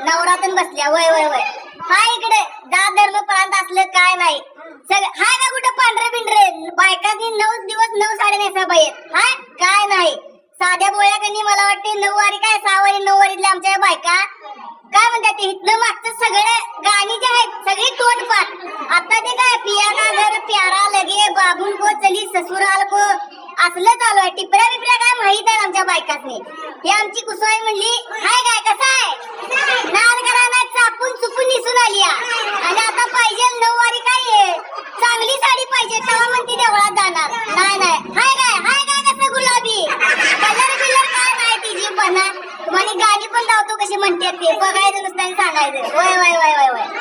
नवरातून बसल्या वय वय वय. हाय इकडे जात धर्म प्रांत असलं काय नाही. सगळं हाय का कुठं पांढरे पिंढरे बायकांनी नऊ दिवस नऊ साडे नेसा बाई हाय आहे साध्या बोळ्या कनी मला वाटते नऊवारी काय सहावारी नऊवारीतल्या आमच्या बायका काय म्हणतात इथलं मागचं सगळे गाणी जे आहेत सगळी तोंडपाठ. आता ते काय पियाना घर प्यारा लगे बाबून को चली ससुराल को. असलं चालू आहे. टिपऱ्या बिपऱ्या काय माहीत आहे आमच्या बायकासनी. हे आमची कुसवाई म्हणली हाय काय कसं आहे? नालगराना चापून चुपून निसून आली आणि आता पाहिजे नऊवारी काय चांगली साडी पाहिजे तेव्हा म्हणते देवळात जाणार. नाही नाही हाय काय हाय काय कसं गुलाबी कलर बिलर काय नाही तिची बना तुम्हाला गाणी पण लावतो कशी म्हणते ते बघायचं नुसतं आणि सांगायचं. वय वय वय वय वय